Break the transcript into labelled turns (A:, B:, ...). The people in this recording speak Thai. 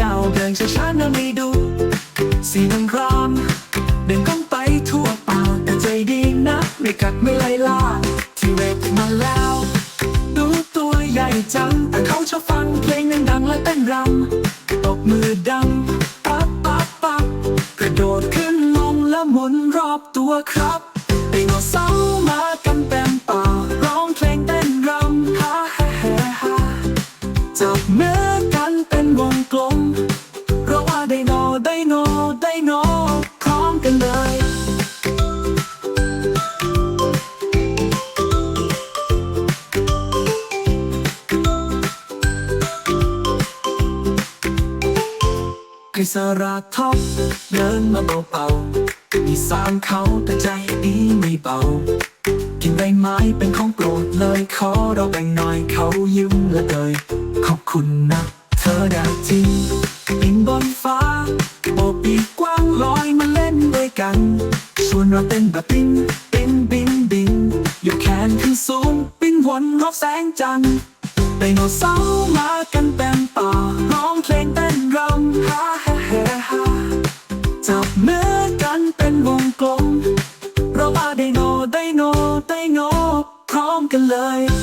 A: ยาวเดินช้าๆนั่งไม่ดูสีน้ำร้อเดินก้องไปทั่วป่าแต่ใจดีนะไม่กัดไม่ไล่ล่าที่เวทมาแล้ว ดูตัวใหญ่จัง แต่เขาชอบฟังเพลงดังและเต้นรำตบมือดังปั๊บปั๊บปั๊บกระโดดขึ้นลงและหมุนรอบตัวครับไดโนเสอง สระท็อปเดินมาเบาๆมีสามเขาแต่ใจดีไม่เบา กินใบไม้เป็นของโปรดเลยขอเราแบ่งหน่อยเขายิ้มละเลย ขอบคุณนะ เธอดาจริงบินบนฟ้าโบปีกกว้างลอยมาเล่นด้วยกันชวนเราเต้นแบบบินบินบินบินยกแขนขึ้นสูงบินวนรอบแสงจันทร์ไดโนเสาร์มากันเต็มป่า